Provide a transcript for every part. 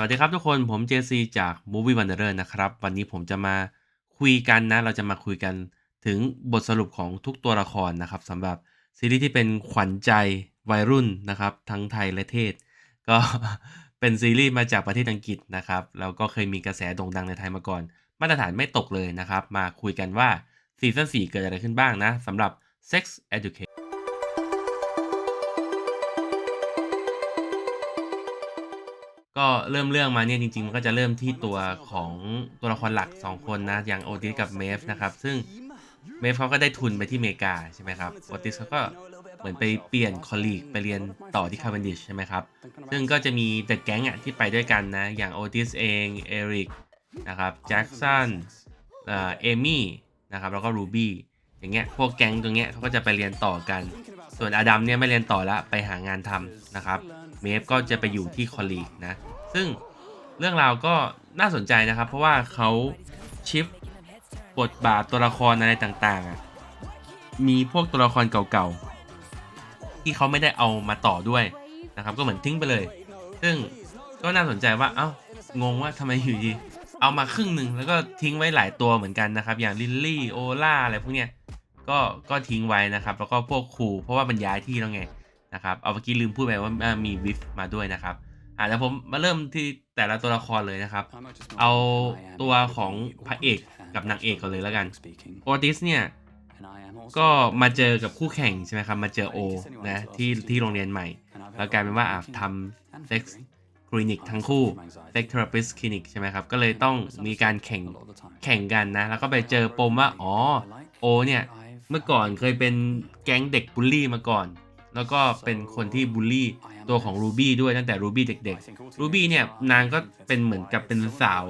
สวัสดีครับทุกคนผมเจซีจาก Movie Wanderer นะครับ วันนี้ผมจะมาคุยกันนะ เราจะมาคุยกันถึงบทสรุปของทุกตัวละครนะครับสำหรับซีรีส์ที่เป็นขวัญใจวัยรุ่นนะครับ ทั้งไทยและเทศ ก็เป็นซีรีส์มาจากประเทศอังกฤษนะครับ แล้วก็เคยมีกระแสโด่งดังในไทยมาก่อน มาตรฐานไม่ตกเลยนะครับ มาคุยกันว่าซีซั่น4เกิดอะไรขึ้นบ้างนะสำหรับ Sex Education ก็เริ่มเรื่องมาเนี่ยจริงๆ มันก็จะเริ่มที่ตัวของตัวละครหลัก 2 คนนะ อย่างโอติสกับเมฟนะครับ ซึ่งเมฟเขาก็ได้ทุนไปที่อเมริกาใช่ไหมครับโอติสเขาก็เหมือนไปเปลี่ยนคอลลีกไปเรียนต่อที่คาร์ v นดิชใช่ไหมครับ ซึ่งก็จะมีเดอะแก๊งอะที่ไปด้วยกันนะ อย่างโอติสเองเอริกนะครับแจ็คสันเอ่อเอมี่นะครับแล้วก็รูบี้อย่างเงี้ยพวกแก๊งตรงเนี้ยเขาก็จะไปเรียนต่อกัน ส่วนอดัมเนี่ยไม่เรียนต่อละไปหางานทำนะครับ เมฟก็จะไปอยู่ที่คอลลีกนะ ซึ่งเรื่องราวก็น่าสนใจนะครับ เพราะว่าเขาชิปบทบาทตัวละครอะไรต่างๆ มีพวกตัวละครเก่าๆ ที่เขาไม่ได้เอามาต่อด้วยนะครับ ก็เหมือนทิ้งไปเลย ซึ่งก็น่าสนใจว่า เอ้างงว่าทำไมอยู่ดีเอามาครึ่งหนึ่งแล้วก็ทิ้งไว้หลายตัวเหมือนกันนะครับ อย่างลิลลี่โอล่าอะไรพวกเนี้ยก็ก็ทิ้งไว้นะครับ แล้วก็พวกครูเพราะว่ามันย้ายที่แล้วไง นะครับเอาเมื่อกี้ลืมพูดไปว่าอ่ามีวิฟมาด้วยนะครับอ่าแล้วผมมาเริ่มที่แต่ละตัวละครเลยนะครับ เอาตัวของพระเอกกับนางเอกก่อนเลยแล้วกันโอติสเนี่ยก็มาเจอกับคู่แข่งใช่ไหมครับมาเจอโอนะที่ที่โรงเรียนใหม่ แล้วกลายเป็นว่าอะทำเซ็กซ์คลินิกทั้งคู่เซ็กเทอราปิสคลินิกใช่ไหมครับ ก็เลยต้องมีการแข่งแข่งกันนะ แล้วก็ไปเจอปมว่า อ๋อโอเนี่ย เมื่อก่อนเคยเป็นแก๊งเด็กบูลลี่มาก่อน แล้วก็เป็นคนที่บูลลี่ตัวของรูบี้ด้วยตั้งแต่รูบี้เด็กๆรูบี้เนี่ยนางก็เป็นเหมือนกับเป็นสาว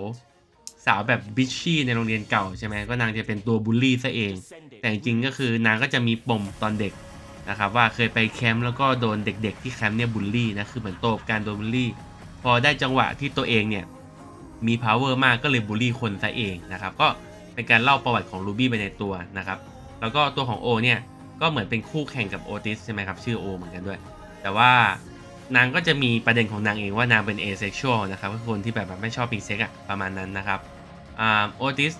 สาวแบบบิชชี่ในโรงเรียนเก่าใช่ไหมก็นางจะเป็นตัวบูลลี่ซะเอง แต่จริงๆก็คือนางก็จะมีปมตอนเด็กนะครับว่าเคยไปแคมป์แล้วก็โดนเด็ก ๆ ที่แคมป์เนี่ยบูลลี่นะคือเหมือนโตกับการโดนบูลลี่ พอได้จังหวะที่ตัวเองเนี่ยมี power มากก็เลยบูลลี่คนซะเองนะครับก็เป็นการเล่าประวัติของรูบี้ไปในตัวนะครับแล้วก็ตัวของโอเนี่ย ก็เหมือนเป็นคู่แข่งกับโอติสใช่ไหมครับ ชื่อโอเหมือนกันด้วย แต่ว่านางก็จะมีประเด็นของนางเองว่านางเป็น asexual นะครับก็คนที่แบบไม่ชอบมีเซ็กอะประมาณนั้นนะครับโอติส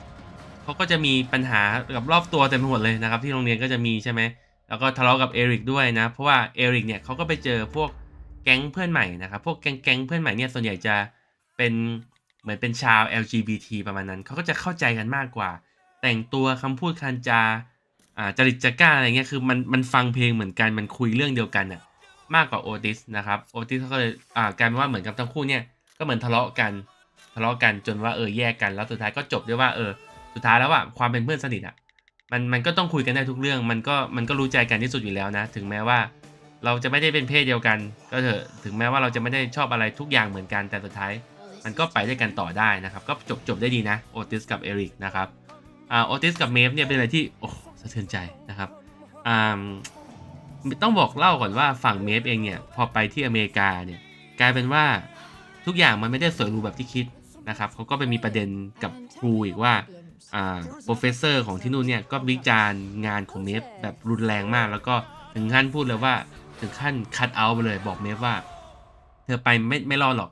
เขาก็จะมีปัญหากับรอบตัวเต็มไปหมดเลยนะครับ ที่โรงเรียนก็จะมีใช่ไหมแล้วก็ทะเลาะกับเอริกด้วยนะ เพราะว่าเอริกเนี่ยเขาก็ไปเจอพวกแก๊งเพื่อนใหม่นะครับ พวกแก๊งแก๊งเพื่อนใหม่เนี่ยส่วนใหญ่จะเป็นเหมือนเป็นชาว LGBT ประมาณนั้น เขาก็จะเข้าใจกันมากกว่า แต่งตัวคำพูดคันจา อ่าจริตจักร้าอะไรเงี้ยคือมันมันฟังเพลงเหมือนกันมันคุยเรื่องเดียวกันน่ะมากกว่าโอติสนะครับโอติสเขาก็เลยอ่ากลายเป็นว่าเหมือนกับทั้งคู่เนี่ยก็เหมือนทะเลาะกันทะเลาะกันจนว่าเออแยกกันแล้วสุดท้ายก็จบด้วยว่าเออสุดท้ายแล้วอะความเป็นเพื่อนสนิทอะมันมันก็ต้องคุยกันได้ทุกเรื่อง มันก็มันก็รู้ใจกันที่สุดอยู่แล้วนะ ถึงแม้ว่าเราจะไม่ได้เป็นเพศเดียวกัน ก็เถอะถึงแม้ว่าเราจะไม่ได้ชอบอะไรทุกอย่างเหมือนกันแต่สุดท้าย มันก็ไปด้วยกันต่อได้นะครับ ก็จบจบได้ดีนะโอติสกับเอริกนะครับอ่าโอติสกับเมฟเนี่ยเป็นอะไรที่โอ้ สะเทือนใจนะครับอ่าต้องบอกเล่าก่อนว่าฝั่งเมฟเองเนี่ยพอไปที่อเมริกาเนี่ยกลายเป็นว่าทุกอย่างมันไม่ได้สวยหรูแบบที่คิดนะครับเขาก็ไปมีประเด็นกับครูอีกว่าอ่าโปรเฟสเซอร์ของที่นู่นเนี่ยก็วิจารณ์งานของเมฟแบบรุนแรงมาก แล้วก็ถึงขั้นพูดเลยว่าถึงขั้นคัดเอาไปเลยบอกเมฟว่า เธอไปไม่ไม่รอดหรอก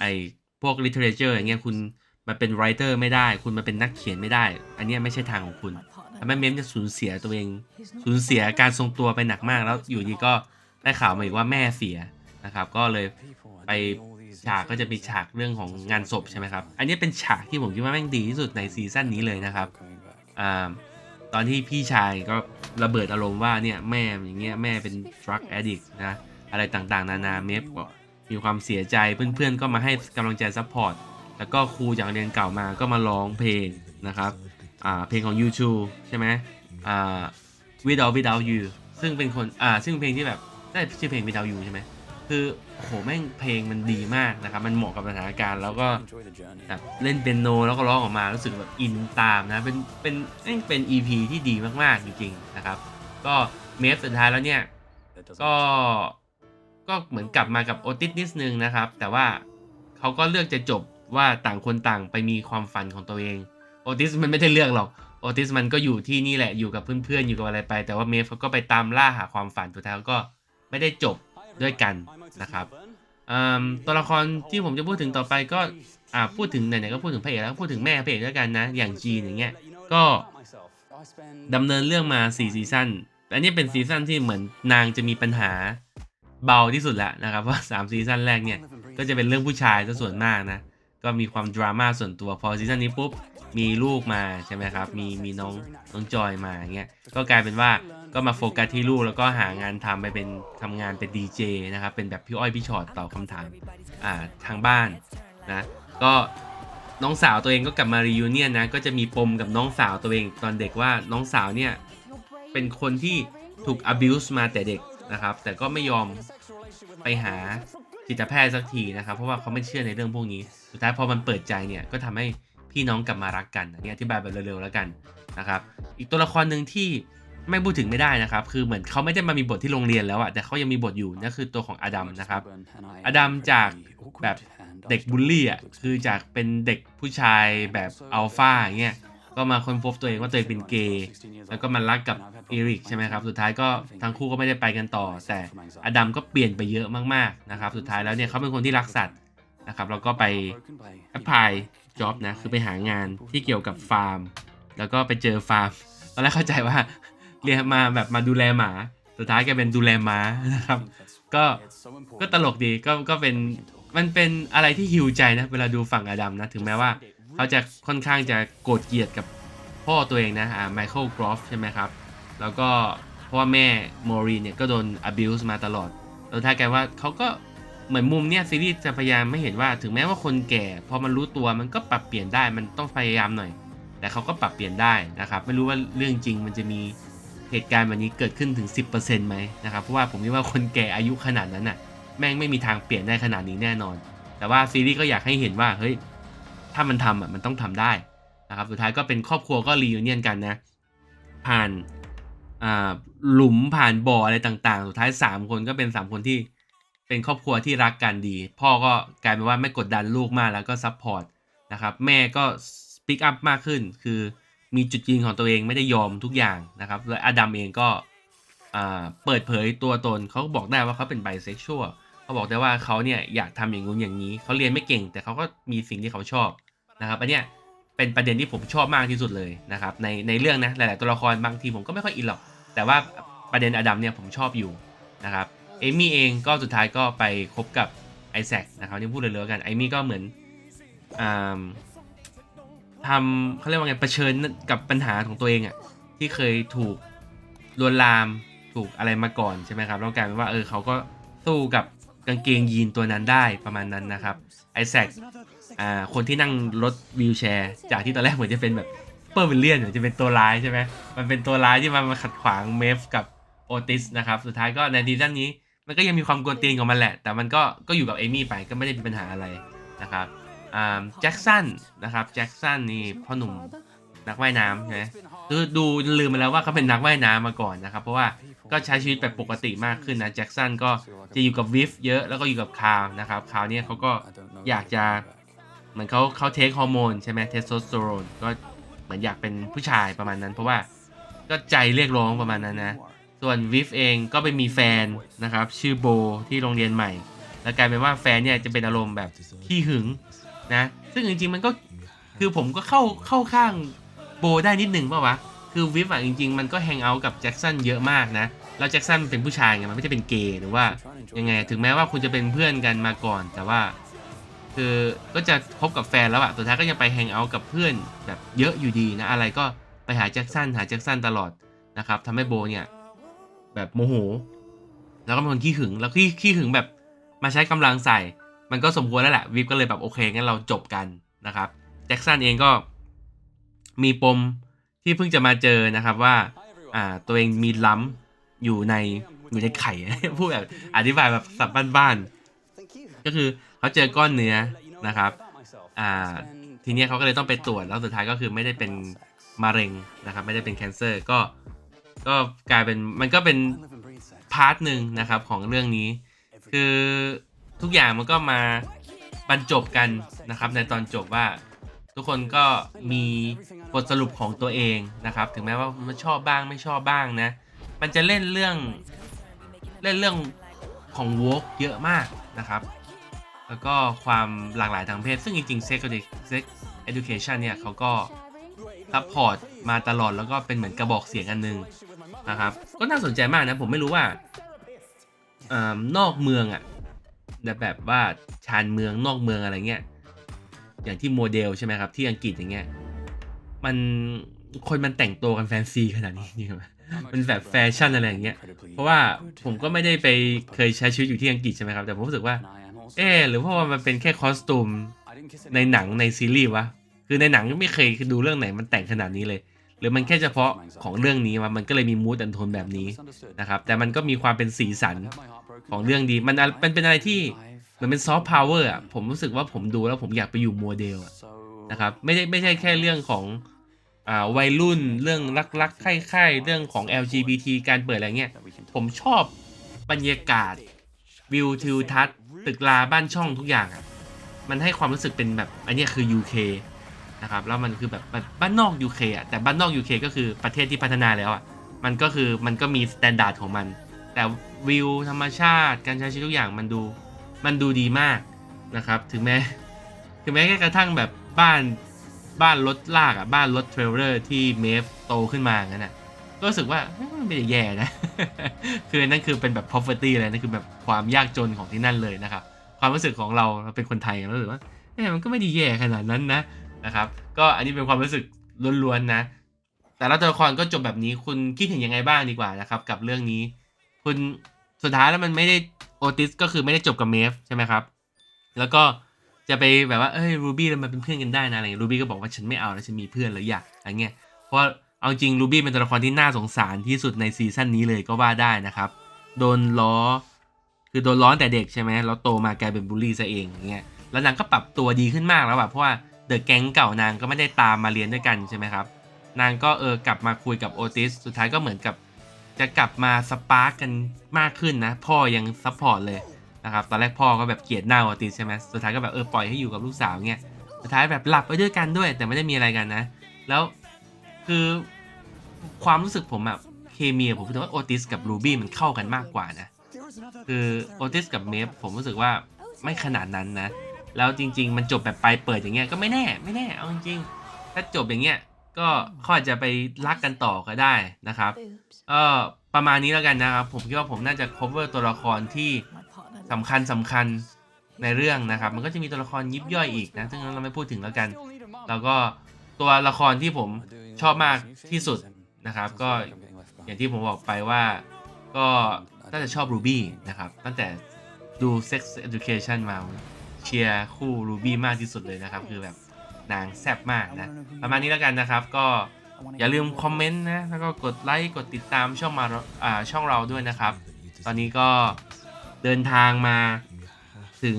ไอพวก literature อย่างเงี้ยคุณมาเป็น writer ไม่ได้ คุณมาเป็นนักเขียนไม่ได้ อันนี้ไม่ใช่ทางของคุณ ทำให้เมมจะสูญเสียตัวเอง สูญเสียการทรงตัวไปหนักมากแล้วอยู่ดีก็ได้ข่าวมาอีกว่าแม่เสียนะครับ ก็เลยไปฉากก็จะมีฉากเรื่องของงานศพใช่ไหมครับ อันนี้เป็นฉากที่ผมคิดว่าแม่งดีที่สุดในซีซั่นนี้เลยนะครับอ่าตอนที่พี่ชายก็ระเบิดอารมณ์ว่าเนี่ยแม่อย่างเงี้ยแม่เป็น drug addict นะอะไรต่างๆ นานาเมฟก็มีความเสียใจเพื่อนๆก็มาให้กำลังใจซัพพอร์ตแล้วก็ครูจากโรงเรียนเก่ามาก็มาร้องเพลงนะครับ อ่าเพลงของ YouTube ใช่ไหมอ่า Without Without You ซึ่งเป็นคนอ่าซึ่งเพลงที่แบบได้ชื่อเพลง Without You ใช่ไหมคือโอ้โหแม่งเพลงมันดีมากนะครับ มันเหมาะกับสถานการณ์แล้วก็แบบเล่นเปียโนแล้วก็ร้องออกมารู้สึกแบบอินตามนะ เป็นเป็นแม่งเป็น EP ที่ดีมากๆจริงๆนะครับ ก็เมฟสุดท้ายแล้วเนี่ย ก็ก็เหมือนกลับมากับโอติสนิดนึงนะครับ แต่ว่าเขาก็เลือกจะจบว่าต่างคนต่างไปมีความฝันของตัวเอง อติสมันไม่ได้เลือกหรอกโอติสมันก็อยู่ที่นี่แหละอยู่กับเพื่อนๆอยู่กับอะไรไป แต่ว่าเมฟเขาก็ไปตามล่าหาความฝันสุดท้ายเขาก็ไม่ได้จบด้วยกันนะครับตัวละครที่ผมจะพูดถึงต่อไปก็พูดถึงไหนๆก็พูดถึงพระเอกแล้วพูดถึงแม่พระเอกแล้วกันนะ อย่างจีนอย่างเงี้ยก็ดำเนินเรื่องมา4ซีซั่นแต่อันนี้เป็นซีซั่นที่เหมือนนางจะมีปัญหาเบาที่สุดแล้วนะครับเพราสามซีซั่นแรกเนี่ยก็จะเป็นเรื่องผู้ชายซะส่วนมากนะก็มีความดราม่าส่วนตัวพอซีซั่นนี้ปุ๊บ มีลูกมาใช่ไหมครับ มีมีน้องน้องจอยมาเงี้ย ก็กลายเป็นว่าก็มาโฟกัสที่ลูกแล้วก็หางานทำไปเป็นทำงานเป็นดีเจนะครับ เป็นแบบพี่อ้อยพี่ชอตตอบคำถามอ่าทางบ้านนะ ก็น้องสาวตัวเองก็กลับมารียูเนียนนะ ก็จะมีปมกับน้องสาวตัวเองตอนเด็กว่าน้องสาวเนี่ยเป็นคนที่ถูก abuse มาแต่เด็กนะครับ แต่ก็ไม่ยอมไปหาจิตแพทย์สักทีนะครับ เพราะว่าเขาไม่เชื่อในเรื่องพวกนี้ สุดท้ายพอมันเปิดใจเนี่ยก็ทำให้ พี่น้องกลับมารักกันอันนี้อธิบายแบบเร็วๆแล้วกันนะครับอีกตัวละครหนึ่งที่ไม่พูดถึงไม่ได้นะครับ คือเหมือนเขาไม่ได้มามีบทที่โรงเรียนแล้วอะแต่เขายังมีบทอยู่นั่นคือตัวของอดัมนะครับ อดัมจากแบบเด็กบูลลี่อะคือจากเป็นเด็กผู้ชายแบบอัลฟาอย่างเงี้ยก็มาค้นพบตัวเองว่าตัวเองเป็นเกย์แล้วก็มารักกับเอริกใช่ไหมครับ สุดท้ายก็ทั้งคู่ก็ไม่ได้ไปกันต่อ แต่อดัมก็เปลี่ยนไปเยอะมากๆนะครับ สุดท้ายแล้วเนี่ยเขาเป็นคนที่รักสัตว์ นะครับแล้วก็ไปแอพพลายจ็อบนะคือไปหางานที่เกี่ยวกับฟาร์ม แล้วก็ไปเจอฟาร์มตอนแรกเข้าใจว่าเรียนมาแบบมาดูแลหมา สุดท้ายแกเป็นดูแลม้านะครับ ก็ก็ตลกดีก็ก็เป็นมันเป็นอะไรที่ฮิวใจนะเวลาดูฝั่งอดัมนะถึงแม้ว่าเขาจะค่อนข้างจะโกรธเกลียดกับพ่อตัวเองนะอ่าไมเคิลกรอฟใช่ไหมครับ แล้วก็เพราะว่าแม่มอรีเนี่ยก็โดน abuse มาตลอดแล้วท้ายกว่าเขาก็ เหมือนมุมเนี่ยซีรีส์จะพยายามไม่เห็นว่าถึงแม้ว่าคนแก่พอมันรู้ตัวมันก็ปรับเปลี่ยนได้มันต้องพยายามหน่อย แต่เขาก็ปรับเปลี่ยนได้นะครับ ไม่รู้ว่าเรื่องจริงมันจะมีเหตุการณ์แบบนี้เกิดขึ้นถึง 10%ไหมนะครับเพราะว่าผมคิดว่าคนแก่อายุขนาดนั้นน่ะ แม่งไม่มีทางเปลี่ยนได้ขนาดนี้แน่นอน แต่ว่าซีรีส์ก็อยากให้เห็นว่าเฮ้ยถ้ามันทำอะมันต้องทำได้นะครับสุดท้ายก็เป็นครอบครัวก็รีวิเนียนกันนะ ผ่านอ่าหลุมผ่านบ่ออะไรต่างๆ สุดท้าย 3 คนก็เป็น 3 คนที่ เป็นครอบครัวที่รักกันดี พ่อก็กลายเป็นว่าไม่กดดันลูกมากแล้วก็ซัพพอร์ตนะครับ แม่ก็สปิกอัพมากขึ้น คือมีจุดยืนของตัวเองไม่ได้ยอมทุกอย่างนะครับ และอดัมเองก็อ่าเปิดเผยตัวตนเขาบอกได้ว่าเขาเป็นไบเซ็กชวลเขาบอกได้ว่าเขาเนี่ยอยากทำอย่างงู้นอย่างนี้ เขาเรียนไม่เก่ง แต่เขาก็มีสิ่งที่เขาชอบนะครับอันเนี้ยเป็นประเด็นที่ผมชอบมากที่สุดเลยนะครับในในเรื่องนะหลาย ๆ ตัวละครบางทีผมก็ไม่ค่อยอินหรอก แต่ว่าประเด็นอดัมเนี่ยผมชอบอยู่นะครับ เอมี่เองก็สุดท้ายก็ไปคบกับไอแซคนะครับที่พูดเลยๆกันไอมี่ก็เหมือนอทำเขาเรียกว่าไงเผชิญกับปัญหาของตัวเองอะ่ะที่เคยถูกลวนลามถูกอะไรมาก่อนใช่ไหมครับแล้วกลายเป็นว่าเออเขาก็สู้กับกางเกงยีนตัวนั้นได้ประมาณนั้นนะครับไอแซคอ่าคนที่นั่งรถวีลแชร์ จากที่ตอนแรกเหมือนจะเป็นแบบเปอร์วิลเลียนเหมือนจะเป็นตัวร้ายใช่ไหมมันเป็นตัวร้ายที่มามาขัดขวางเมฟกับโอติสนะครับ สุดท้ายก็ในซีซั่นนี้ มันก็ยังมีความกวนตีนของมันแหละ แต่มันก็ก็อยู่กับเอมี่ไปก็ไม่ได้มีปัญหาอะไรนะครับอ่าแจ็คสันนะครับแจ็คสันนี่พ่อหนุ่มนักว่ายน้ำใช่ไหมคือดูลืมไปแล้วว่าเขาเป็นนักว่ายน้ำมาก่อนนะครับ เพราะว่าก็ใช้ชีวิตแบบปกติมากขึ้นนะแจ็คสันก็จะอยู่กับวิฟเยอะแล้วก็อยู่กับคาวนะครับคาวเนี่ยเขาก็อยากจะเหมือนเขาเขาเทคฮอร์โมนใช่ไหมเทสโทสเตอโรนก็เหมือนอยากเป็นผู้ชายประมาณนั้น เพราะว่าก็ใจเรียกร้องประมาณนั้นนะ ส่วนวิฟเองก็ไปมีแฟนนะครับ ชื่อโบที่โรงเรียนใหม่ แล้วกลายเป็นว่าแฟนเนี่ยจะเป็นอารมณ์แบบขี้หึงนะ ซึ่งจริงๆมันก็คือผมก็เข้าเข้าข้างโบได้นิดหนึ่งป่าวะ คือวิฟอะจริง ๆ มันก็แฮงเอาท์กับแจ็คสันเยอะมากนะ แล้วแจ็คสันเป็นผู้ชายไงมันไม่ใช่เป็นเกย์หรือว่ายังไง ถึงแม้ว่าคุณจะเป็นเพื่อนกันมาก่อน แต่ว่า คือก็จะพบกับแฟนแล้วอะสุดท้ายก็ยังไปแฮงเอาท์กับเพื่อนแบบเยอะอยู่ดีนะ อะไรก็ไปหาแจ็คสันหาแจ็คสันตลอดนะครับทำให้โบเนี่ย แบบโมโห แล้วก็เป็นคนขี้หึง แล้วขี้ขี้หึงแบบมาใช้กำลังใส่ มันก็สมควรแล้วแหละวิฟก็เลยแบบโอเคงั้นเราจบกันนะครับแจ็คสันเองก็มีปมที่เพิ่งจะมาเจอนะครับว่าอ่าตัวเองมีล้ำอยู่ในอยู่ในไข่พูดแบบอธิบายแบบสับบ้านๆก็คือเขาเจอก้อนเนื้อนะครับอ่าทีนี้เขาก็เลยต้องไปตรวจแล้วสุดท้ายก็คือไม่ได้เป็นมะเร็งนะครับ ไม่ได้เป็นแคนเซอร์ก็ ก็กลายเป็นมันก็เป็นพาร์ทหนึ่งนะครับของเรื่องนี้ คือทุกอย่างมันก็มาบรรจบกันนะครับในตอนจบว่าทุกคนก็มีบทสรุปของตัวเองนะครับ ถึงแม้ว่ามันชอบบ้างไม่ชอบบ้างนะ มันจะเล่นเรื่องเล่นเรื่องของวอล์กเยอะมากนะครับ แล้วก็ความหลากหลายทางเพศ ซึ่งจริงๆ sex edu- sex education เนี่ยเขาก็ซัพพอร์ตมาตลอดแล้วก็เป็นเหมือนกระบอกเสียงอันหนึง นะครับ ก็น่าสนใจมากนะ ผมไม่รู้ว่าอนอกเมืองอะแบบแบบว่าชานเมืองนอกเมืองอะไรเงี้ยอย่างที่โมเดลใช่ไหมครับที่อังกฤษอย่างเงี้ยมันคนมันแต่งตัวกันแฟนซีขนาดนี้จริงไหมมันแบบแฟชั่นอะไรอย่างเงี้ย เพราะว่าผมก็ไม่ได้ไปเคยใช้ชีวิตอยู่ที่อังกฤษใช่ไหมครับ แต่ผมรู้สึกว่า เออหรือเพราะว่ามันเป็นแค่คอสตูมในหนังในซีรีส์วะ คือในหนังไม่เคยดูเรื่องไหนมันแต่งขนาดนี้เลย หรือมันแค่เฉพาะของเรื่องนี้วะมันก็เลยมีมูดแอนโทนแบบนี้นะครับ แต่มันก็มีความเป็นสีสันของเรื่องดี มันมันเป็นอะไรที่มันเป็นซอฟต์พาวเวอร์อะผมรู้สึกว่าผมดูแล้วผมอยากไปอยู่โมเดลอะนะครับไม่ได้ไม่ใช่แค่เรื่องของอ่าวัยรุ่นเรื่องรักรักใคร่ใคร่เรื่องของ LGBT การเปิดอะไรเงี้ยผมชอบบรรยากาศวิวทิวทัศน์ตึกราบ้านช่องทุกอย่างอะมันให้ความรู้สึกเป็นแบบอันนี้คือ UK นะครับแล้วมันคือแบบบ้านนอก UK อะแต่บ้านนอก UK ก็คือประเทศที่พัฒนาแล้วอะมันก็คือมันก็มีสแตนดาร์ดของมัน แต่วิวธรรมชาติ การใช้ชีวิตทุกอย่างมันดูมันดูดีมากนะครับ ถึงแม้ถึงแม้แค่กระทั่งแบบบ้านบ้านรถลากอะบ้านรถเทรลเลอร์ที่เมฟโตขึ้นมางนั้นอะก็รู้สึกว่ามันไม่ได้แย่นะ คือนั่นคือเป็นแบบ poverty เลยนั่นคือแบบความยากจนของที่นั่นเลยนะครับ ความรู้สึกของเราเราเป็นคนไทยเรารู้สึกว่าเอ้ยมันก็ไม่ได้แย่ขนาดนั้นนะ นะครับ ก็อันนี้เป็นความรู้สึกล้วนๆนะ แต่ละตัวละครก็จบแบบนี้คุณคิดเห็นยังไงบ้างดีกว่านะครับ กับเรื่องนี้ คุณสุดท้ายแล้วมันไม่ได้โอติสก็คือไม่ได้จบกับเมฟใช่ไหมครับ แล้วก็จะไปแบบว่าเอ้ยรูบี้เรามาเป็นเพื่อนกันได้นะอะไรเงี้รูบี้ก็บอกว่าฉันไม่เอาแล้วฉันมีเพื่อนแล้วอยากอะไรเงี้ยเพราะเอาจริงรูบี้เป็นตัวละครที่น่าสงสารที่สุดในซีซั่นนี้เลยก็ว่าได้นะครับ โดนล้อ คือโดนล้อแต่เด็กใช่ไหมแล้วโตมากลายเป็นบูลลี่ซะเองอย่างเงี้ยแล้วนางก็ปรับตัวดีขึ้นมากแล้วแบบเพราะว่า เดอะแก๊งเก่านางก็ไม่ได้ตามมาเรียนด้วยกันใช่ไหมครับ นางก็เออกลับมาคุยกับโอติส สุดท้ายก็เหมือนกับ จะกลับมาสปาร์กกันมากขึ้นนะ พ่อยังซัพพอร์ตเลยนะครับ ตอนแรกพ่อก็แบบเกลียดหน้าโอติสใช่ไหมสุดท้ายก็แบบเออปล่อยให้อยู่กับลูกสาวเงี้ย สุดท้ายแบบหลับไปด้วยกันด้วย แต่ไม่ได้มีอะไรกันนะ แล้วคือความรู้สึกผมอะเคมีผมคิดว่าโอติสกับรูบี้มันเข้ากันมากกว่านะ คือโอติสกับเมฟผมรู้สึกว่าไม่ขนาดนั้นนะ แล้วจริง ๆ มันจบแบบปลายเปิดอย่างเงี้ยก็ไม่แน่ไม่แน่เอาจริงๆถ้าจบอย่างเงี้ยก็เขาอาจจะไปรักกันต่อก็ได้นะครับเออประมาณนี้แล้วกันนะครับ ผมคิดว่าผมน่าจะ cover ตัวละครที่สำคัญสำคัญในเรื่องนะครับ มันก็จะมีตัวละครยิบย่อยอีกนะ ซึ่งเราไม่พูดถึงแล้วกัน แล้วก็ตัวละครที่ผมชอบมากที่สุดนะครับ ก็อย่างที่ผมบอกไปว่าก็น่าจะชอบ Ruby นะครับ ตั้งแต่ดู Sex Education มา เชียร์คู่ Ruby มากที่สุดเลยนะครับ คือแบบนางแซ่บมากนะ ประมาณนี้แล้วกันนะครับ ก็อย่าลืมคอมเมนต์นะ แล้วก็กดไลค์กดติดตามช่องมาอ่าช่องเราด้วยนะครับ ตอนนี้ก็เดินทางมาถึง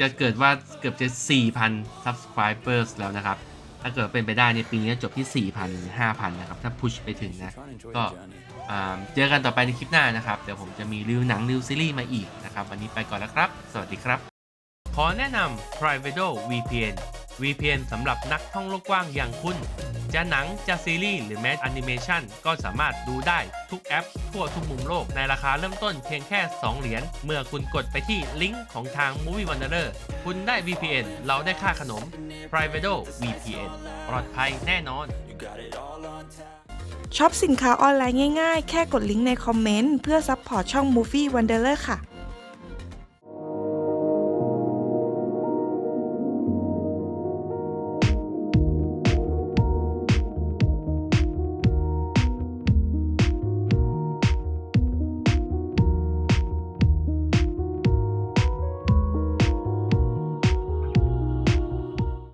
จะเกิดว่าเกือบจะ 4,000 subscribers แล้วนะครับ ถ้าเกิดเป็นไปได้ในยปีนี้จบที่ 4,000 หรือ 5,000 นะครับ ถ้าพุชไปถึงนะ ก็เจอกันต่อไปในคลิปหน้านะครับ เดี๋ยวผมจะมีรีวิวหนังรีวิวซีรีส์มาอีกนะครับ วันนี้ไปก่อนแล้วครับ สวัสดีครับ อแนะนำ Privado VPN VPN สำหรับนักท่องโลกกว้างอย่างคุณ จะหนัง จะซีรีส์หรือแม้แอนิเมชันก็สามารถดูได้ทุกแอป ทั่วทุกมุมโลกในราคาเริ่มต้นเพียงแค่ 2 เหรียญ เมื่อคุณกดไปที่ลิงก์ของทาง Movie Wanderer คุณได้ VPN เราได้ค่าขนม Privado VPN ปลอดภัยแน่นอนช็อปสินค้าออนไลน์ง่ายๆ แค่กดลิงก์ในคอมเมนต์เพื่อซัพพอร์ตช่อง Movie Wanderer ค่ะ